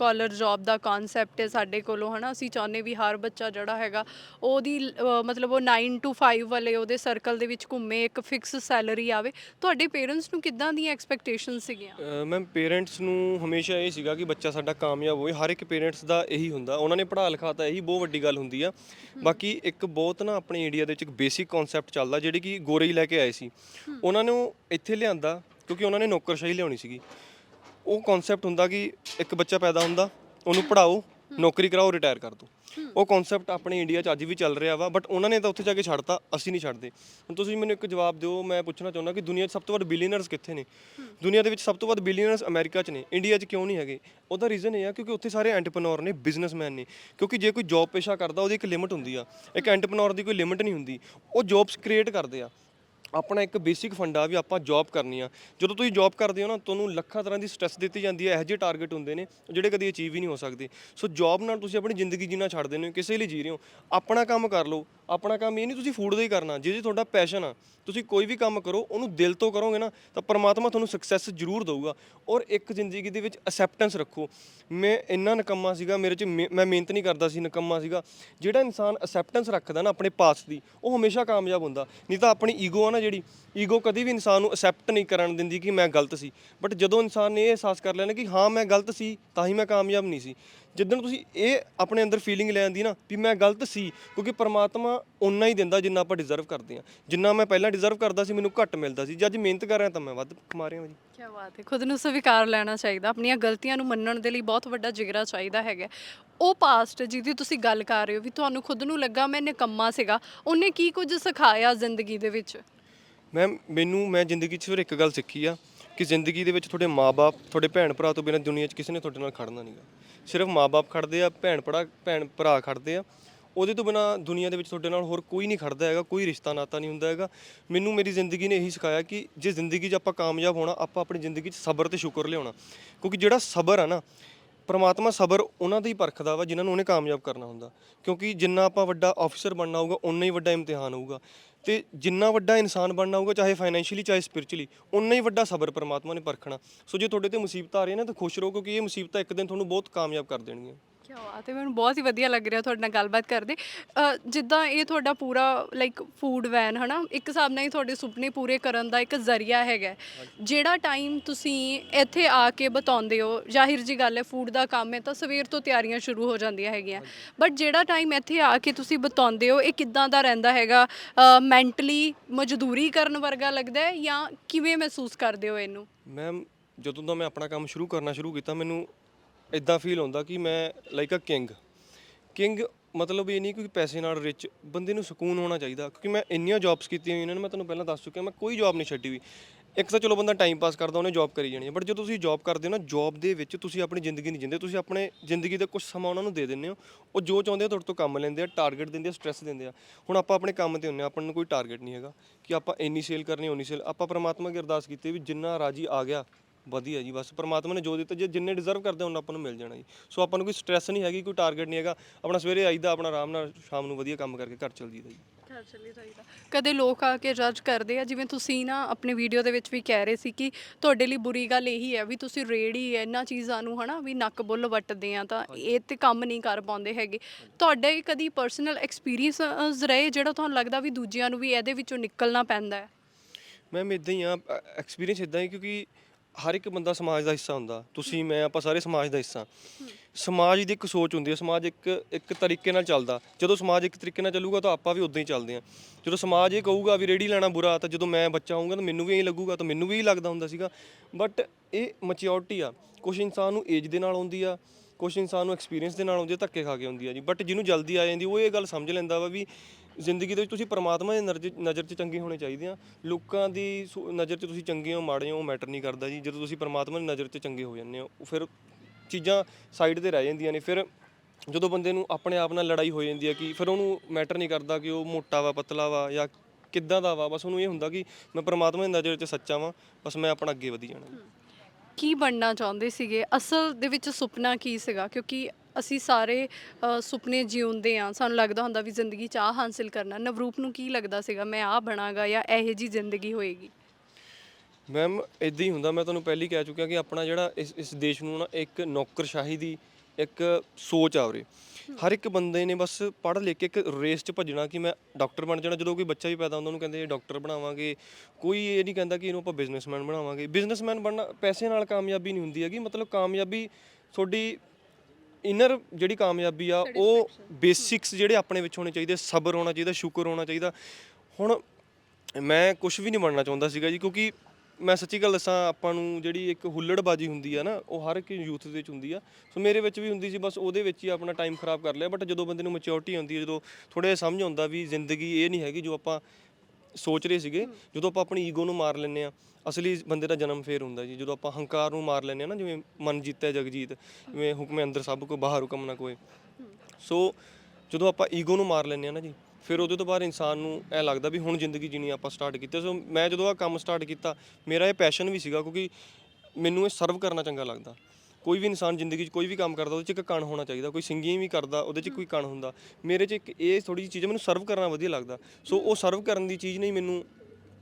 Collar job ਦਾ concept ਹੈ ਸਾਡੇ ਕੋਲੋਂ ਹਨਾ? ਅਸੀਂ ਚਾਹੁੰਦੇ ਵੀ ਹਰ ਬੱਚਾ ਜਿਹੜਾ ਹੈਗਾ ਉਹਦੀ ਅ, ਮਤਲਬ ਉਹ 9 to 5 ਵਾਲੇ ਉਹਦੇ ਸਰਕਲ ਦੇ ਵਿੱਚ ਘੁੰਮੇ ਇੱਕ ਫਿਕਸ ਸੈਲਰੀ ਆਵੇ। ਤੁਹਾਡੇ ਪੇਰੈਂਟਸ ਨੂੰ ਕਿੱਦਾਂ ਦੀਆਂ ਐਕਸਪੈਕਟੇਸ਼ਨਸ ਸੀਗੀਆਂ? ਮੈਮ ਪੇਰੈਂਟਸ ਨੂੰ ਹਮੇਸ਼ਾ ਇਹ ਸੀਗਾ ਕਿ ਬੱਚਾ ਸਾਡਾ ਕਾਮਯਾਬ ਹੋਵੇ। ਹਰ ਇੱਕ ਪੇਰੈਂਟਸ ਦਾ ਇਹੀ ਹੁੰਦਾ। ਉਹਨਾਂ ਨੇ ਪੜ੍ਹਾ ਲਿਖਾ ਤਾਂ ਇਹੀ ਬਹੁਤ ਵੱਡੀ ਗੱਲ ਹੁੰਦੀ ਆ। ਬਾਕੀ ਇੱਕ ਬਹੁਤ ਨਾ ਆਪਣੇ ਇੰਡੀਆ ਦੇ ਵਿੱਚ ਇੱਕ ਬੇਸਿਕ ਕਨਸੈਪਟ ਚੱਲਦਾ ਜਿਹੜੀ ਕਿ ਗੋਰੇ ਹੀ ਲੈ ਕੇ ਆਏ ਸੀ। ਉਹਨਾਂ ਨੂੰ ਇੱਥੇ ਲਿਆਂਦਾ ਕਿਉਂਕਿ ਉਹਨਾਂ ਨੇ ਨੌਕਰਸ਼ਾਹੀ ਲਿਆਉਣੀ ਸੀਗੀ। ਉਹ ਕਨਸੈਪਟ ਹੁੰਦਾ ਕਿ ਇੱਕ ਬੱਚਾ ਪੈਦਾ ਹੁੰਦਾ, ਉਹਨੂੰ ਪੜ੍ਹਾਓ, ਨੌਕਰੀ ਕਰਾਓ ਰਿਟਾਇਰ ਕਰ ਦਿਓ ਉਹ ਕਨਸੈਪਟ ਆਪਣੇ ਇੰਡੀਆ 'ਚ ਅੱਜ ਵੀ ਚੱਲ ਰਿਹਾ ਵਾ ਬਟ ਉਹਨਾਂ ਨੇ ਤਾਂ ਉੱਥੇ ਜਾ ਕੇ ਛੱਡਤਾ, ਅਸੀਂ ਨਹੀਂ ਛੱਡਦੇ। ਹੁਣ ਤੁਸੀਂ ਮੈਨੂੰ ਇੱਕ ਜਵਾਬ ਦਿਓ, ਮੈਂ ਪੁੱਛਣਾ ਚਾਹੁੰਦਾ ਕਿ ਦੁਨੀਆ 'ਚ ਸਭ ਤੋਂ ਵੱਧ ਬਿਲੀਅਨਰਸ ਕਿੱਥੇ ਨੇ? ਦੁਨੀਆ ਦੇ ਵਿੱਚ ਸਭ ਤੋਂ ਵੱਧ ਬਿਲੀਅਨਰਸ ਅਮਰੀਕਾ 'ਚ ਨੇ ਇੰਡੀਆ 'ਚ ਕਿਉਂ ਨਹੀਂ ਹੈਗੇ? ਉਹਦਾ ਰੀਜ਼ਨ ਇਹ ਆ ਕਿਉਂਕਿ ਉੱਥੇ ਸਾਰੇ ਐਂਟਰਪ੍ਰੈਨਿਓਰ ਨੇ ਬਿਜ਼ਨਸਮੈਨ ਨੇ। ਕਿਉਂਕਿ ਜੇ ਕੋਈ ਜੌਬ ਪੇਸ਼ਾ ਕਰਦਾ, ਉਹਦੀ ਇੱਕ ਲਿਮਿਟ ਹੁੰਦੀ ਆ। ਇੱਕ ਐਂਟਰਪ੍ਰੈਨਿਓਰ ਦੀ ਕੋਈ ਲਿਮਿਟ ਨਹੀਂ ਹੁੰਦੀ। ਉਹ ਜੌਬਸ ਕ੍ਰੀਏਟ ਕਰਦੇ ਆ। ਆਪਣਾ ਇੱਕ ਬੇਸਿਕ ਫੰਡ ਆ ਵੀ ਆਪਾਂ ਜੌਬ ਕਰਨੀ ਆ। ਜਦੋਂ ਤੁਸੀਂ ਜੌਬ ਕਰਦੇ ਹੋ ਨਾ, ਤੁਹਾਨੂੰ ਲੱਖਾਂ ਤਰ੍ਹਾਂ ਦੀ ਸਟ੍ਰੈਸ ਦਿੱਤੀ ਜਾਂਦੀ ਹੈ, ਇਹੋ ਜਿਹੇ ਟਾਰਗੇਟ ਹੁੰਦੇ ਨੇ, ਜਿਹੜੇ ਕਦੀ ਅਚੀਵ ਹੀ ਨਹੀਂ ਹੋ ਸਕਦੇ। ਸੋ ਜੌਬ ਨਾਲ ਤੁਸੀਂ ਆਪਣੀ ਜ਼ਿੰਦਗੀ ਜੀਣਾ ਛੱਡ ਦਿੰਦੇ ਹੋ, ਕਿਸੇ ਲਈ ਜੀ ਰਹੇ ਹੋ, ਆਪਣਾ ਕੰਮ ਕਰ ਲਓ। ਆਪਣਾ ਕੰਮ ਇਹ ਨਹੀਂ ਤੁਸੀਂ ਫੂਡ ਦਾ ਹੀ ਕਰਨਾ, ਜੇ ਜੇ ਤੁਹਾਡਾ ਪੈਸ਼ਨ ਆ, ਤੁਸੀਂ ਕੋਈ ਵੀ ਕੰਮ ਕਰੋ, ਉਹਨੂੰ ਦਿਲ ਤੋਂ ਕਰੋਗੇ ਨਾ, ਤਾਂ ਪਰਮਾਤਮਾ ਤੁਹਾਨੂੰ ਸਕਸੈਸ ਜ਼ਰੂਰ ਦੇਊਗਾ। ਔਰ ਇੱਕ ਜ਼ਿੰਦਗੀ ਦੇ ਵਿੱਚ ਅਸੈਪਟੈਂਸ ਰੱਖੋ। ਮੈਂ ਇੰਨਾ ਨਕੰਮਾ ਸੀਗਾ, ਮੇਰੇ ਚ ਮਿਹ- ਮੈਂ ਮਿਹਨਤ ਨਹੀਂ ਕਰਦਾ ਸੀ, ਨਕੰਮਾ ਸੀਗਾ। ਜਿਹੜਾ ਇਨਸਾਨ ਅਸੈਪਟੈਂਸ ਰੱਖਦਾ ਨਾ, ਆਪਣੇ ਪਾਸ ਦੀ, ਉਹ ਹਮੇਸ਼ਾ ਕਾਮਯਾਬ ਹੁੰਦਾ। ਨਹੀਂ ਤਾਂ ਆਪਣੀ ਈਗੋ ਆ ਨਾ ਜਿਹੜੀ ਈਗੋ ਕਦੀ ਵੀ ਇਨਸਾਨ ਨੂੰ ਅਸੈਪਟ ਨਹੀਂ ਕਰਨ ਦਿੰਦੀ ਕਿ ਮੈਂ ਗਲਤ ਸੀ। ਬਟ ਜਦੋਂ ਇਨਸਾਨ ਨੇ ਇਹ ਅਹਿਸਾਸ ਕਰ ਲਿਆ ਨਾ ਕਿ ਹਾਂ, ਮੈਂ ਗਲਤ ਸੀ, ਤਾਂ ਹੀ ਮੈਂ ਕਾਮਯਾਬ ਨਹੀਂ ਸੀ। ਜਿੱਦਣ ਤੁਸੀਂ ਇਹ ਆਪਣੇ ਅੰਦਰ ਫੀਲਿੰਗ ਲੈ ਆਂਦੀ ਨਾ ਵੀ ਮੈਂ ਗਲਤ ਸੀ, ਕਿਉਂਕਿ ਪਰਮਾਤਮਾ ਉਨਾ ਹੀ ਦਿੰਦਾ ਜਿੰਨਾ ਆਪਾਂ ਡਿਜ਼ਰਵ ਕਰਦੇ ਆ ਜਿੰਨਾ ਮੈਂ ਪਹਿਲਾਂ ਡਿਜ਼ਰਵ ਕਰਦਾ ਸੀ, ਮੈਨੂੰ ਘੱਟ ਮਿਲਦਾ ਸੀ। ਜੇ ਮਿਹਨਤ ਕਰ ਰਿਹਾ ਤਾਂ ਮੈਂ ਵੱਧ ਕਮਾ ਰਿਹਾ ਜੀ। ਕੀ ਬਾਤ ਹੈ। ਖੁਦ ਨੂੰ ਸਵੀਕਾਰ ਲੈਣਾ ਚਾਹੀਦਾ। ਆਪਣੀਆਂ ਗਲਤੀਆਂ ਨੂੰ ਮੰਨਣ ਦੇ ਲਈ ਬਹੁਤ ਵੱਡਾ ਜਿਗਰਾ ਚਾਹੀਦਾ ਹੈਗਾ। ਉਹ ਪਾਸਟ ਜਿਹਦੀ ਤੁਸੀਂ ਗੱਲ ਕਰ ਰਹੇ ਹੋ ਵੀ ਤੁਹਾਨੂੰ ਖੁਦ ਨੂੰ ਲੱਗਾ ਮੈਂ ਨਿਕੰਮਾ ਸੀਗਾ। ਉਹਨੇ ਕੀ ਕੁਝ ਸਿਖਾਇਆ ਜ਼ਿੰਦਗੀ ਦੇ ਵਿੱਚ? ਮੈਮ ਮੈਨੂੰ, ਮੈਂ ਜ਼ਿੰਦਗੀ 'ਚ ਫਿਰ ਇੱਕ ਗੱਲ ਸਿੱਖੀ ਆ ਕਿ ਜ਼ਿੰਦਗੀ ਦੇ ਵਿੱਚ ਤੁਹਾਡੇ ਮਾਪੇ ਤੁਹਾਡੇ ਭੈਣ ਭਰਾ ਤੋਂ ਬਿਨਾਂ ਦੁਨੀਆ 'ਚ ਕਿਸੇ ਨੇ ਤੁਹਾਡੇ ਨਾਲ ਖੜਨਾ ਨਹੀਂਗਾ ਸਿਰਫ ਮਾਪੇ ਖੜਦੇ ਆ ਭੈਣ ਭਰਾ ਭੈਣ ਭਰਾ ਖੜਦੇ ਆ। ਉਹਦੇ ਤੋਂ ਬਿਨਾਂ ਦੁਨੀਆ ਦੇ ਵਿੱਚ ਤੁਹਾਡੇ ਨਾਲ ਹੋਰ ਕੋਈ ਨਹੀਂ ਖੜਦਾ ਹੈਗਾ, ਕੋਈ ਰਿਸ਼ਤਾ ਨਾਤਾ ਨਹੀਂ ਹੁੰਦਾ ਹੈਗਾ। ਮੈਨੂੰ ਮੇਰੀ ਜ਼ਿੰਦਗੀ ਨੇ ਇਹੀ ਸਿਖਾਇਆ ਕਿ ਜੇ ਜ਼ਿੰਦਗੀ 'ਚ ਆਪਾਂ ਕਾਮਯਾਬ ਹੋਣਾ, ਆਪਾਂ ਆਪਣੀ ਜ਼ਿੰਦਗੀ 'ਚ ਸਬਰ ਤੇ ਸ਼ੁਕਰ ਲਿਆਉਣਾ। ਕਿਉਂਕਿ ਜਿਹੜਾ ਸਬਰ ਆ ਨਾ, ਪਰਮਾਤਮਾ ਸਬਰ ਉਹਨਾਂ ਦਾ ਹੀ ਪਰਖਦਾ ਵਾ, ਜਿਨ੍ਹਾਂ ਨੂੰ ਉਹਨੇ ਕਾਮਯਾਬ ਕਰਨਾ ਹੁੰਦਾ। ਕਿਉਂਕਿ ਜਿੰਨਾ ਆਪਾਂ ਵੱਡਾ ਆਫੀਸਰ ਬਣਨਾ ਹੋਊਗਾ ਉਨਾ ਹੀ ਵੱਡਾ ਇਮਤਿਹਾਨ ਹੋਊਗਾ। ਤੇ ਜਿੰਨਾ ਵੱਡਾ ਇਨਸਾਨ ਬਣਨਾ ਹੋਊਗਾ, ਚਾਹੇ ਫਾਈਨੈਂਸ਼ੀਅਲੀ ਚਾਹੇ ਸਪਿਰਚੁਅਲੀ ਉਨਾ ਹੀ ਵੱਡਾ ਸਬਰ ਪਰਮਾਤਮਾ ਨੇ ਪਰਖਣਾ। ਸੋ ਜੇ ਤੁਹਾਡੇ ਤੇ ਮੁਸੀਬਤਾਂ ਆ ਰਹੀਆਂ ਨੇ, ਤਾਂ ਖੁਸ਼ ਰਹੋ, ਕਿਉਂਕਿ ਇਹ ਮੁਸੀਬਤਾਂ ਇੱਕ ਦਿਨ ਤੁਹਾਨੂੰ ਬਹੁਤ ਕਾਮਯਾਬ ਕਰ ਦੇਣਗੀਆਂ। ਕੀ ਬਾਤ ਹੈ ਮੈਨੂੰ ਬਹੁਤ ਹੀ ਵਧੀਆ ਲੱਗ ਰਿਹਾ ਤੁਹਾਡੇ ਨਾਲ ਗੱਲਬਾਤ ਕਰਦੇ। ਅ, ਜਿੱਦਾਂ ਇਹ ਤੁਹਾਡਾ ਪੂਰਾ ਲਾਈਕ ਫੂਡ ਵੈਨ ਹਨਾ? ਇੱਕ ਹਿਸਾਬ ਨਾਲ ਹੀ ਤੁਹਾਡੇ ਸੁਪਨੇ ਪੂਰੇ ਕਰਨ ਦਾ ਇੱਕ ਜ਼ਰੀਆ ਹੈਗਾ। ਜਿਹੜਾ ਟਾਈਮ ਤੁਸੀਂ ਇੱਥੇ ਆ ਕੇ ਬਤਾਉਂਦੇ ਹੋ ਜ਼ਾਹਿਰ ਜੀ ਗੱਲ ਹੈ ਫੂਡ ਦਾ ਕੰਮ ਹੈ ਤਾਂ ਸਵੇਰ ਤੋਂ ਤਿਆਰੀਆਂ ਸ਼ੁਰੂ ਹੋ ਜਾਂਦੀਆਂ ਹੈਗੀਆਂ। ਬਟ ਜਿਹੜਾ ਟਾਈਮ ਇੱਥੇ ਆ ਕੇ ਤੁਸੀਂ ਬਤਾਉਂਦੇ ਹੋ ਇਹ ਕਿੱਦਾਂ ਦਾ ਰਹਿੰਦਾ ਹੈਗਾ? ਮੈਂਟਲੀ ਮਜ਼ਦੂਰੀ ਕਰਨ ਵਰਗਾ ਲੱਗਦਾ ਹੈ ਜਾਂ ਕਿਵੇਂ ਮਹਿਸੂਸ ਕਰਦੇ ਹੋ ਇਹਨੂੰ? ਮੈਮ ਜਦੋਂ ਦਾ ਮੈਂ ਆਪਣਾ ਕੰਮ ਸ਼ੁਰੂ ਕਰਨਾ ਸ਼ੁਰੂ ਕੀਤਾ ਮੈਨੂੰ ਇਦਾਂ ਫੀਲ ਹੁੰਦਾ ਕਿ ਮੈਂ ਲਾਈਕ ਅ ਕਿੰਗ ਕਿੰਗ ਮਤਲਬ ਇਹ ਨਹੀਂ ਕਿ ਪੈਸੇ ਨਾਲ ਰਿਚ ਬੰਦੇ ਨੂੰ ਸਕੂਨ ਹੋਣਾ ਚਾਹੀਦਾ। ਕਿਉਂਕਿ ਮੈਂ ਇੰਨੀਆਂ ਜੌਬਸ ਕੀਤੀਆਂ ਹੋਈਆਂ ਨੇ, ਮੈਂ ਤੁਹਾਨੂੰ ਪਹਿਲਾਂ ਦੱਸ ਚੁੱਕਿਆ, ਮੈਂ ਕੋਈ ਜੌਬ ਨਹੀਂ ਛੱਡੀ ਵੀ ਇੱਕ ਤਾਂ ਚਲੋ ਬੰਦਾ ਟਾਈਮ ਪਾਸ ਕਰਦਾ, ਉਹਨੇ ਜੌਬ ਕਰੀ ਜਾਣੀ ਹੈ। ਬਟ ਜਦੋਂ ਤੁਸੀਂ ਜੌਬ ਕਰਦੇ ਹੋ ਨਾ ਜੌਬ ਦੇ ਵਿੱਚ ਤੁਸੀਂ ਆਪਣੀ ਜ਼ਿੰਦਗੀ ਨਹੀਂ ਜਿੰਦੇ, ਤੁਸੀਂ ਆਪਣੇ ਜ਼ਿੰਦਗੀ ਦਾ ਕੁਝ ਸਮਾਂ ਉਹਨਾਂ ਨੂੰ ਦੇ ਦਿੰਦੇ ਹੋ। ਉਹ ਜੋ ਚਾਹੁੰਦੇ ਆ, ਤੁਹਾਡੇ ਤੋਂ ਕੰਮ ਲੈਂਦੇ ਆ ਟਾਰਗੇਟ ਦਿੰਦੇ ਆ ਸਟ੍ਰੈਸ ਦਿੰਦੇ ਆ। ਹੁਣ ਆਪਾਂ ਆਪਣੇ ਕੰਮ ਤੇ ਹੁੰਨੇ ਆ ਆਪਾਂ ਨੂੰ ਕੋਈ ਟਾਰਗੇਟ ਨਹੀਂ ਹੈਗਾ ਕਿ ਆਪਾਂ ਇੰਨੀ ਸੇਲ ਕਰਨੀ ਉਨੀ ਸੇਲ ਆਪਾਂ ਪਰਮਾਤਮਾ ਦੀ ਅਰਦਾਸ ਕੀਤੀ ਵੀ ਜਿੰਨਾ ਰਾਜੀ ਆ ਗਿਆ ਵਧੀਆ ਜੀ ਬਸ ਪ੍ਰਮਾਤਮਾ ਨੇ ਜੋ ਦਿੱਤਾ ਜੇ ਜਿੰਨੇ ਡਿਜ਼ਰਵ ਕਰਦੇ ਉਹਨਾਂ ਆਪਾਂ ਨੂੰ ਮਿਲ ਜਾਣਾ ਜੀ। ਸੋ ਆਪਾਂ ਨੂੰ ਕੋਈ ਸਟ੍ਰੈਸ ਨਹੀਂ ਹੈਗੀ ਕੋਈ ਟਾਰਗੇਟ ਨਹੀਂ ਹੈਗਾ ਆਪਣਾ ਸਵੇਰੇ ਆਈਦਾ ਆਪਣਾ ਆਰਾਮ ਨਾਲ ਸ਼ਾਮ ਨੂੰ ਵਧੀਆ ਕੰਮ ਕਰਕੇ ਘਰ ਚਲ ਜੀਦਾ ਜੀ। ਘਰ ਚੱਲੀ ਜਾਈਦਾ। ਕਦੇ ਲੋਕ ਆ ਕੇ ਜੱਜ ਕਰਦੇ ਆ ਜਿਵੇਂ ਤੁਸੀਂ ਨਾ ਆਪਣੀ ਵੀਡੀਓ ਦੇ ਵਿੱਚ ਵੀ ਕਹਿ ਰਹੇ ਸੀ ਕਿ ਤੁਹਾਡੇ ਲਈ ਬੁਰੀ ਗੱਲ ਇਹੀ ਹੈ ਵੀ ਤੁਸੀਂ ਰੇੜੀ ਇਹਨਾਂ ਚੀਜ਼ਾਂ ਨੂੰ ਹਨਾ ਵੀ ਨੱਕ ਬੁੱਲ ਵੱਟਦੇ ਆ ਤਾਂ ਇਹ ਤੇ ਕੰਮ ਨਹੀਂ ਕਰ ਪਾਉਂਦੇ ਹੈਗੇ। ਤੁਹਾਡਾ ਕਦੀ ਪਰਸਨਲ ਐਕਸਪੀਰੀਅੰਸ ਰਹੇ ਜਿਹੜਾ ਤੁਹਾਨੂੰ ਲੱਗਦਾ ਵੀ ਦੂਜਿਆਂ ਨੂੰ ਵੀ ਇਹਦੇ ਵਿੱਚੋਂ ਨਿਕਲਣਾ ਪੈਂਦਾ ਹੈ? ਮੈਮ ਇਦਾਂ ਹੀ ਆ ਐਕਸਪੀਰੀਅੰਸ ਇਦਾਂ ਹੀ ਕਿਉਂਕਿ ਹਰ ਇੱਕ ਬੰਦਾ ਸਮਾਜ ਦਾ ਹਿੱਸਾ ਹੁੰਦਾ। ਤੁਸੀਂ, ਮੈਂ, ਆਪਾਂ ਸਾਰੇ ਸਮਾਜ ਦਾ ਹਿੱਸਾ। ਸਮਾਜ ਦੀ ਇੱਕ ਸੋਚ ਹੁੰਦੀ ਹੈ, ਸਮਾਜ ਇੱਕ ਇੱਕ ਤਰੀਕੇ ਨਾਲ ਚੱਲਦਾ। ਜਦੋਂ ਸਮਾਜ ਇੱਕ ਤਰੀਕੇ ਨਾਲ ਚੱਲੂਗਾ ਤਾਂ ਆਪਾਂ ਵੀ ਉਦਾਂ ਹੀ ਚੱਲਦੇ ਹਾਂ। ਜਦੋਂ ਸਮਾਜ ਇਹ ਕਹੂਗਾ ਵੀ ਰੇੜੀ ਲੈਣਾ ਬੁਰਾ, ਤਾਂ ਜਦੋਂ ਮੈਂ ਬੱਚਾ ਹੋਊਂਗਾ ਤਾਂ ਮੈਨੂੰ ਵੀ ਇਹੀ ਲੱਗੂਗਾ, ਤਾਂ ਮੈਨੂੰ ਵੀ ਇਹੀ ਲੱਗਦਾ ਹੁੰਦਾ ਸੀਗਾ। ਬਟ ਇਹ ਮੈਚਿਓਰਟੀ ਆ। ਕੁਝ ਇਨਸਾਨ ਨੂੰ ਏਜ ਦੇ ਨਾਲ ਆਉਂਦੀ ਆ। ਕੁਝ ਇਨਸਾਨ ਨੂੰ ਐਕਸਪੀਰੀਅੰਸ ਦੇ ਨਾਲ ਆਉਂਦੀ ਆ ਧੱਕੇ ਖਾ ਕੇ ਆਉਂਦੀ ਆ ਜੀ। ਬਟ ਜਿਹਨੂੰ ਜਲਦੀ ਆ ਜਾਂਦੀ, ਉਹ ਇਹ ਗੱਲ ਸਮਝ ਲੈਂਦਾ ਵਾ ਵੀ ਜ਼ਿੰਦਗੀ ਦੇ ਵਿੱਚ ਤੁਸੀਂ ਪਰਮਾਤਮਾ ਦੀ ਨਜ਼ਰ ਨਜ਼ਰ 'ਚ ਚੰਗੇ ਹੋਣੇ ਚਾਹੀਦੇ ਆ। ਲੋਕਾਂ ਦੀ ਸੋ- ਨਜ਼ਰ 'ਚ ਤੁਸੀਂ ਚੰਗੇ ਹੋ, ਮਾੜੇ ਹੋ, ਉਹ ਮੈਟਰ ਨਹੀਂ ਕਰਦਾ ਜੀ। ਜਦੋਂ ਤੁਸੀਂ ਪਰਮਾਤਮਾ ਦੀ ਨਜ਼ਰ 'ਚ ਚੰਗੇ ਹੋ ਜਾਂਦੇ ਹੋ, ਉਹ ਫਿਰ ਚੀਜ਼ਾਂ ਸਾਈਡ ਤੇ ਰਹਿ ਜਾਂਦੀਆਂ ਨੇ। ਫਿਰ ਜਦੋਂ ਬੰਦੇ ਨੂੰ ਆਪਣੇ ਆਪ ਨਾਲ ਲੜਾਈ ਹੋ ਜਾਂਦੀ ਹੈ ਕਿ ਫਿਰ ਉਹਨੂੰ ਮੈਟਰ ਨਹੀਂ ਕਰਦਾ ਕਿ ਉਹ ਮੋਟਾ ਵਾ, ਪਤਲਾ ਵਾ ਜਾਂ ਕਿੱਦਾਂ ਦਾ ਵਾ। ਬਸ ਉਹਨੂੰ ਇਹ ਹੁੰਦਾ ਕਿ ਮੈਂ ਪਰਮਾਤਮਾ ਦੀ ਨਜ਼ਰ 'ਚ ਸੱਚਾ ਵਾਂ, ਬਸ ਮੈਂ ਆਪਣਾ ਅੱਗੇ ਵਧੀ ਜਾਣਾ। ਕੀ ਬਣਨਾ ਚਾਹੁੰਦੇ ਸੀਗੇ? ਅਸਲ ਦੇ ਵਿੱਚ ਸੁਪਨਾ ਕੀ ਸੀਗਾ? ਕਿਉਂਕਿ ਅਸੀਂ ਸਾਰੇ ਅ, ਸੁਪਨੇ ਜਿਉਂਦੇ ਆ ਸਾਨੂੰ ਲੱਗਦਾ ਹੁੰਦਾ ਵੀ ਜ਼ਿੰਦਗੀ 'ਚ ਆਹ ਹਾਸਿਲ ਕਰਨਾ। ਨਵਰੂਪ ਨੂੰ ਕੀ ਲੱਗਦਾ ਸੀਗਾ? ਮੈਂ ਆਹ ਬਣਾਗਾ ਜਾਂ ਇਹੋ ਜੀ ਜ਼ਿੰਦਗੀ ਹੋਏਗੀ? ਮੈਮ ਇਦਾਂ ਹੀ ਹੁੰਦਾ। ਮੈਂ ਤੁਹਾਨੂੰ ਪਹਿਲੀ ਕਹਿ ਚੁੱਕਿਆ ਕਿ ਆਪਣਾ ਜਿਹੜਾ ਇਸ ਇਸ ਦੇਸ਼ ਨੂੰ ਨਾ ਇੱਕ ਨੌਕਰਸ਼ਾਹੀ ਦੀ ਇੱਕ ਸੋਚ ਆ ਉਰੇ। ਹਰ ਇੱਕ ਬੰਦੇ ਨੇ ਬਸ ਪੜ੍ਹ ਲਿਖ ਕੇ ਇੱਕ ਰੇਸ 'ਚ ਭੱਜਣਾ ਕਿ ਮੈਂ ਡਾਕਟਰ ਬਣ ਜਾਣਾ। ਜਦੋਂ ਕੋਈ ਬੱਚਾ ਵੀ ਪੈਦਾ ਹੁੰਦਾ ਉਹਨੂੰ ਕਹਿੰਦੇ ਡਾਕਟਰ ਬਣਾਵਾਂਗੇ। ਕੋਈ ਇਹ ਨਹੀਂ ਕਹਿੰਦਾ ਕਿ ਇਹਨੂੰ ਆਪਾਂ ਬਿਜ਼ਨਸਮੈਨ ਬਣਾਵਾਂਗੇ। ਬਿਜ਼ਨਸਮੈਨ ਬਣਨਾ ਪੈਸੇ ਨਾਲ ਕਾਮਯਾਬੀ ਨਹੀਂ ਹੁੰਦੀ ਹੈਗੀ। ਮਤਲਬ ਕਾਮਯਾਬੀ ਤੁਹਾਡੀ ਇਨਰ ਜਿਹੜੀ ਕਾਮਯਾਬੀ ਆ ਉਹ ਬੇਸਿਕਸ ਜਿਹੜੇ ਆਪਣੇ ਵਿੱਚ ਹੋਣੇ ਚਾਹੀਦੇ। ਸਬਰ ਹੋਣਾ ਚਾਹੀਦਾ ਸ਼ੁਕਰ ਹੋਣਾ ਚਾਹੀਦਾ। ਹੁਣ ਮੈਂ ਕੁਝ ਵੀ ਨਹੀਂ ਬਣਨਾ ਚਾਹੁੰਦਾ ਸੀਗਾ ਜੀ ਕਿਉਂਕਿ ਮੈਂ ਸੱਚੀ ਗੱਲ ਦੱਸਾਂ, ਆਪਾਂ ਨੂੰ ਜਿਹੜੀ ਇੱਕ ਹੁੱਲੜਬਾਜੀ ਹੁੰਦੀ ਆ ਨਾ, ਉਹ ਹਰ ਇੱਕ ਯੂਥ ਦੇ ਵਿੱਚ ਹੁੰਦੀ ਆ। ਸੋ ਮੇਰੇ ਵਿੱਚ ਵੀ ਹੁੰਦੀ ਸੀ, ਬਸ ਉਹਦੇ ਵਿੱਚ ਹੀ ਆਪਣਾ ਟਾਈਮ ਖਰਾਬ ਕਰ ਲਿਆ। ਬਟ ਜਦੋਂ ਬੰਦੇ ਨੂੰ ਮੈਚਿਓਰਟੀ ਆਉਂਦੀ ਹੈ ਜਦੋਂ ਥੋੜਾ ਜਿਹਾ ਸਮਝ ਆਉਂਦਾ ਵੀ ਜ਼ਿੰਦਗੀ ਇਹ ਨਹੀਂ ਹੈਗੀ ਜੋ ਆਪਾਂ ਸੋਚ ਰਹੇ ਸੀਗੇ, ਜਦੋਂ ਆਪਾਂ ਆਪਣੀ ਈਗੋ ਨੂੰ ਮਾਰ ਲੈਂਦੇ ਆ, ਅਸਲੀ ਬੰਦੇ ਦਾ ਜਨਮ ਫੇਰ ਹੁੰਦਾ ਜੀ। ਜਦੋਂ ਆਪਾਂ ਹੰਕਾਰ ਨੂੰ ਮਾਰ ਲੈਂਦੇ ਆ ਨਾ, ਜਿਵੇਂ ਮਨ ਜੀਤੈ ਜਗਜੀਤ, ਜਿਵੇਂ ਹੁਕਮੇ ਅੰਦਰ ਸਭ ਕੋ, ਬਾਹਰ ਹੁਕਮ ਨਾ ਕੋਏ ਸੋ ਜਦੋਂ ਆਪਾਂ ਈਗੋ ਨੂੰ ਮਾਰ ਲੈਂਦੇ ਆ ਨਾ ਜੀ ਫਿਰ ਉਹਦੇ ਤੋਂ ਬਾਅਦ ਇਨਸਾਨ ਨੂੰ ਐ ਲੱਗਦਾ ਵੀ ਹੁਣ ਜ਼ਿੰਦਗੀ ਜੀਣੀ ਆਪਾਂ ਸਟਾਰਟ ਕੀਤੀ ਸੋ ਮੈਂ ਜਦੋਂ ਆ ਕੰਮ ਸਟਾਰਟ ਕੀਤਾ ਮੇਰਾ ਇਹ ਪੈਸ਼ਨ ਵੀ ਸੀਗਾ ਕਿਉਂਕਿ ਮੈਨੂੰ ਇਹ ਸਰਵ ਕਰਨਾ ਚੰਗਾ ਲੱਗਦਾ। ਕੋਈ ਵੀ ਇਨਸਾਨ ਜ਼ਿੰਦਗੀ 'ਚ ਕੋਈ ਵੀ ਕੰਮ ਕਰਦਾ ਉਹਦੇ 'ਚ ਇੱਕ ਕਣ ਹੋਣਾ ਚਾਹੀਦਾ ਕੋਈ ਸਿੰਗਿੰਗ ਵੀ ਕਰਦਾ ਉਹਦੇ 'ਚ ਕੋਈ ਕਣ ਹੁੰਦਾ। ਮੇਰੇ 'ਚ ਇੱਕ ਇਹ ਥੋੜੀ ਜਿਹੀ ਚੀਜ਼ ਹੈ, ਮੈਨੂੰ ਸਰਵ ਕਰਨਾ ਵਧੀਆ ਲੱਗਦਾ। ਸੋ ਉਹ ਸਰਵ ਕਰਨ ਦੀ ਚੀਜ਼ ਨਹੀਂ ਮੈਨੂੰ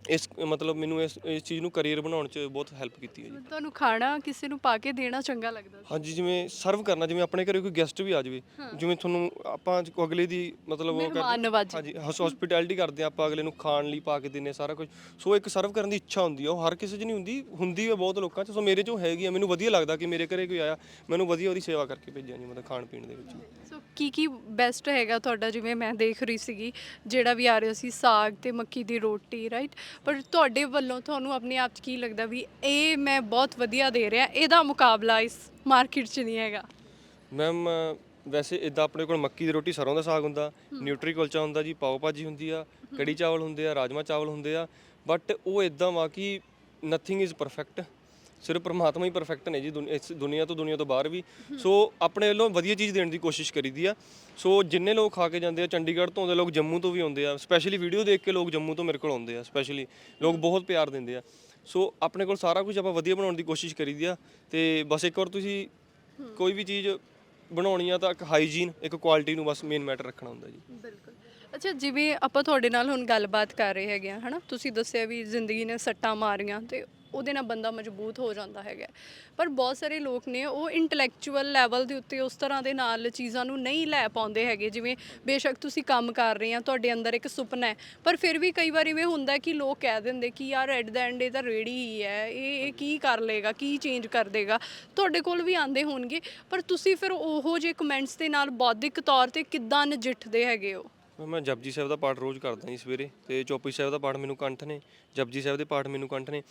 ਇਸ ਮਤਲਬ ਮੈਨੂੰ ਇਸ ਇਸ ਚੀਜ਼ ਨੂੰ ਕੈਰੀਅਰ ਬਣਾਉਣ 'ਚ ਬਹੁਤ ਹੈਲਪ ਕੀਤੀ ਹੈ ਜੀ। ਤੁਹਾਨੂੰ ਖਾਣਾ ਕਿਸੇ ਨੂੰ ਪਾ ਕੇ ਦੇਣਾ ਚੰਗਾ ਲੱਗਦਾ ਸੀ? ਹਾਂਜੀ ਜਿਵੇਂ ਸਰਵ ਕਰਨਾ ਜਿਵੇਂ ਆਪਣੇ ਘਰੇ ਕੋਈ ਗੈਸਟ ਵੀ ਆ ਜਾਵੇ ਜਿਵੇਂ ਤੁਹਾਨੂੰ ਆਪਾਂ ਅਗਲੇ ਦੀ ਮਤਲਬ ਉਹ ਮਹਿਮਾਨ ਨਵਾਜ਼ੀ। ਹਾਂਜੀ ਹਸਪਿਟੈਲਿਟੀ ਕਰਦੇ ਆ ਆਪਾਂ ਅਗਲੇ ਨੂੰ ਖਾਣ ਲਈ ਪਾ ਕੇ ਦਿੰਨੇ ਸਾਰਾ ਕੁਝ ਸੋ ਇੱਕ ਸਰਵ ਕਰਨ ਦੀ ਇੱਛਾ ਹੁੰਦੀ ਆ ਉਹ ਹਰ ਕਿਸੇ 'ਚ ਨਹੀਂ ਹੁੰਦੀ ਹੁੰਦੀ ਹੈ ਬਹੁਤ ਲੋਕਾਂ 'ਚ। ਸੋ ਮੇਰੇ 'ਚ ਹੈਗੀ ਆ ਮੈਨੂੰ ਵਧੀਆ ਲੱਗਦਾ ਕਿ ਮੇਰੇ ਘਰੇ ਕੋਈ ਆਇਆ ਮੈਨੂੰ ਵਧੀਆ ਉਹਦੀ ਸੇਵਾ ਕਰਕੇ ਭੇਜਿਆ ਜੀ ਮਤਲਬ ਖਾਣ ਪੀਣ ਦੇ ਵਿੱਚ। ਸੋ ਕੀ ਕੀ ਬੈਸਟ ਹੈਗਾ ਤੁਹਾਡਾ? ਜਿਵੇਂ ਮੈਂ ਦੇਖ ਰਹੀ ਸੀਗੀ ਜਿਹੜਾ ਵੀ ਆ ਰਿਹਾ ਸੀ ਸਾਗ ਤੇ ਮੱਕੀ ਦੀ ਰੋਟੀ ਰਾਈਟ ਪਰ ਤੁਹਾਡੇ ਵੱਲੋਂ ਤੁਹਾਨੂੰ ਆਪਣੇ ਆਪ 'ਚ ਕੀ ਲੱਗਦਾ ਵੀ ਇਹ ਮੈਂ ਬਹੁਤ ਵਧੀਆ ਦੇ ਰਿਹਾ ਇਹਦਾ ਮੁਕਾਬਲਾ ਇਸ ਮਾਰਕੀਟ 'ਚ ਨਹੀਂ ਹੈਗਾ? ਮੈਮ ਵੈਸੇ ਇਦਾਂ ਆਪਣੇ ਕੋਲ ਮੱਕੀ ਦੀ ਰੋਟੀ ਸਰੋਂ ਦਾ ਸਾਗ ਹੁੰਦਾ ਨਿਊਟਰੀ ਕੁਲਚਾ ਹੁੰਦਾ ਜੀ ਪਾਓ ਭਾਜੀ ਹੁੰਦੀ ਆ ਕੜੀ ਚਾਵਲ ਹੁੰਦੇ ਆ ਰਾਜਮਾ ਚਾਵਲ ਹੁੰਦੇ ਆ ਬਟ ਉਹ ਇਦਾਂ ਵਾ ਕਿ ਨਥਿੰਗ ਇਜ਼ ਪਰਫੈਕਟ ਸਿਰਫ ਪ੍ਰਮਾਤਮਾ ਹੀ ਪਰਫੈਕਟ ਨੇ ਜੀ ਦੁਨੀ- ਇਸ ਦੁਨੀਆ ਤੋਂ ਦੁਨੀਆ ਤੋਂ ਬਾਹਰ ਵੀ। ਸੋ ਆਪਣੇ ਵੱਲੋਂ ਵਧੀਆ ਚੀਜ਼ ਦੇਣ ਦੀ ਕੋਸ਼ਿਸ਼ ਕਰੀਦੀ ਆ। ਸੋ ਜਿੰਨੇ ਲੋਕ ਖਾ ਕੇ ਜਾਂਦੇ ਆ, ਚੰਡੀਗੜ੍ਹ ਤੋਂ ਆਉਂਦੇ ਲੋਕ ਜੰਮੂ ਤੋਂ ਵੀ ਆਉਂਦੇ ਆ। ਸਪੈਸ਼ਲੀ ਵੀਡੀਓ ਦੇਖ ਕੇ ਲੋਕ ਜੰਮੂ ਤੋਂ ਮੇਰੇ ਕੋਲ ਆਉਂਦੇ ਆ ਸਪੈਸ਼ਲੀ ਲੋਕ ਬਹੁਤ ਪਿਆਰ ਦਿੰਦੇ ਆ। ਸੋ ਆਪਣੇ ਕੋਲ ਸਾਰਾ ਕੁਝ ਆਪਾਂ ਵਧੀਆ ਬਣਾਉਣ ਦੀ ਕੋਸ਼ਿਸ਼ ਕਰੀਦੀ ਆ। ਤੇ ਬਸ ਇੱਕ ਵਾਰ ਤੁਸੀਂ ਕੋਈ ਵੀ ਚੀਜ਼ ਬਣਾਉਣੀ ਆ ਤਾਂ ਇੱਕ ਹਾਈਜੀਨ ਇੱਕ ਕੁਆਲਿਟੀ ਨੂੰ ਬਸ ਮੇਨ ਮੈਟਰ ਰੱਖਣਾ ਹੁੰਦਾ ਜੀ। ਬਿਲਕੁਲ। ਅੱਛਾ, ਜਿਵੇਂ ਆਪਾਂ ਤੁਹਾਡੇ ਨਾਲ ਹੁਣ ਗੱਲਬਾਤ ਕਰ ਰਹੇ ਹੈਗੇ ਆ, ਹਨਾ? ਤੁਸੀਂ ਦੱਸਿਆ ਵੀ ਜ਼ਿੰਦਗੀ ਨੇ ਸੱਟਾਂ ਮਾਰੀਆਂ ਤੇ ਉਹਦੇ ਨਾਲ ਬੰਦਾ ਮਜ਼ਬੂਤ ਹੋ ਜਾਂਦਾ ਹੈਗਾ ਪਰ ਬਹੁਤ ਸਾਰੇ ਲੋਕ ਨੇ ਉਹ ਇੰਟੈਲੈਕਚੁਅਲ ਲੈਵਲ ਦੇ ਉੱਤੇ ਉਸ ਤਰ੍ਹਾਂ ਦੇ ਨਾਲ ਚੀਜ਼ਾਂ ਨੂੰ ਨਹੀਂ ਲੈ ਪਾਉਂਦੇ ਹੈਗੇ। ਜਿਵੇਂ ਬੇਸ਼ੱਕ ਤੁਸੀਂ ਕੰਮ ਕਰ ਰਹੇ ਆ, ਤੁਹਾਡੇ ਅੰਦਰ ਇੱਕ ਸੁਪਨਾ ਹੈ, ਪਰ ਫਿਰ ਵੀ ਕਈ ਵਾਰ ਇਵੇਂ ਹੁੰਦਾ ਕਿ ਲੋਕ ਕਹਿ ਦਿੰਦੇ ਕਿ ਯਾਰ ਐਟ ਦਾ ਐਂਡ ਇਹ ਤਾਂ ਰੇੜੀ ਹੀ ਹੈ, ਇਹ ਇਹ ਕੀ ਕਰ ਲੇਗਾ ਕੀ ਚੇਂਜ ਕਰ ਦੇਗਾ। ਤੁਹਾਡੇ ਕੋਲ ਵੀ ਆਂਦੇ ਹੋਣਗੇ, ਪਰ ਤੁਸੀਂ ਫਿਰ ਉਹੋ ਜਿਹੇ ਕਮੈਂਟਸ ਦੇ ਨਾਲ ਬੌਧਿਕ ਤੌਰ ਤੇ ਕਿੱਦਾਂ ਨਜਿੱਠਦੇ ਹੈਗੇ ਹੋ? ਮੈਂ- ਜਪਜੀ ਸਾਹਿਬ ਦਾ ਪਾਠ ਰੋਜ਼ ਕਰਦਾ ਜੀ ਸਵੇਰੇ ਤੇ ਚੌਪੀ ਸਾਹਿਬ ਦਾ ਪਾਠ ਮੈਨੂੰ ਕੰਠ ਨੇ, ਜਪਜੀ ਸਾਹਿਬ ਦੇ ਪਾਠ ਮੈਨੂੰ ਕੰਠ ਨੇ।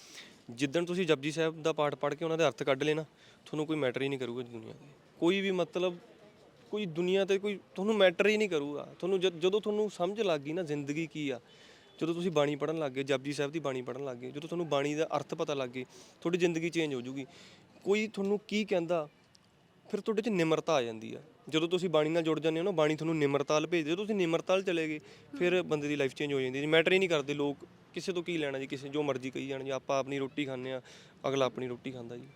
ਜਿੱਦਣ ਤੁਸੀਂ ਜਪਜੀ ਸਾਹਿਬ ਦਾ ਪਾਠ ਪੜ੍ਹ ਕੇ ਉਹਨਾਂ ਦੇ ਅਰਥ ਕੱਢ ਲੈਣਾ ਤੁਹਾਨੂੰ ਕੋਈ ਮੈਟਰ ਹੀ ਨਹੀਂ ਕਰੂਗਾ ਦੁਨੀਆ ਤੇ। ਕੋਈ ਵੀ ਮਤਲਬ, ਕੋਈ ਦੁਨੀਆ ਤੇ ਕੋਈ, ਤੁਹਾਨੂੰ ਮੈਟਰ ਹੀ ਨਹੀਂ ਕਰੂਗਾ। ਤੁਹਾਨੂੰ ਜਦ- ਜਦੋਂ ਤੁਹਾਨੂੰ ਸਮਝ ਲੱਗ ਗਈ ਨਾ ਜ਼ਿੰਦਗੀ ਕੀ ਆ, ਜਦੋਂ ਤੁਸੀਂ ਬਾਣੀ ਪੜ੍ਹਨ ਲੱਗ ਗਏ, ਜਪਜੀ ਸਾਹਿਬ ਦੀ ਬਾਣੀ ਪੜ੍ਹਨ ਲੱਗ ਗਏ, ਜਦੋਂ ਤੁਹਾਨੂੰ ਬਾਣੀ ਦਾ ਅਰਥ ਪਤਾ ਲੱਗ ਗਈ ਤੁਹਾਡੀ ਜ਼ਿੰਦਗੀ ਚੇਂਜ ਹੋ ਜੂਗੀ। ਕੋਈ ਤੁਹਾਨੂੰ ਕੀ ਕਹਿੰਦਾ, ਫਿਰ ਤੁਹਾਡੇ 'ਚ ਨਿਮਰਤਾ ਆ ਜਾਂਦੀ ਆ। ਜਦੋਂ ਤੁਸੀਂ ਬਾਣੀ ਨਾਲ ਜੁੜ ਜਾਂਦੇ ਹੋ ਨਾ, ਬਾਣੀ ਤੁਹਾਨੂੰ ਨਿਮਰਤਾ ਵੱਲ ਭੇਜਦੀ ਜਦੋਂ ਤੁਸੀਂ ਨਿਮਰਤਾ ਵੱਲ ਚਲੇ ਗਏ, ਫਿਰ ਬੰਦੇ ਦੀ ਲਾਈਫ ਚੇਂਜ ਹੋ ਜਾਂਦੀ ਹੈ। ਮੈਟਰ ਹੀ ਨਹੀਂ ਕਰਦੇ ਲੋਕ ਕਿਸੇ ਤੋਂ ਕੀ ਲੈਣਾ ਜੀ? ਕਿਸੇ ਜੋ ਮਰਜ਼ੀ ਕਹੀ ਜਾਣ ਜੀ, ਆਪਾਂ ਆਪਣੀ ਰੋਟੀ ਖਾਂਦੇ ਆ ਅਗਲਾ ਆਪਣੀ ਰੋਟੀ ਖਾਂਦਾ ਜੀ।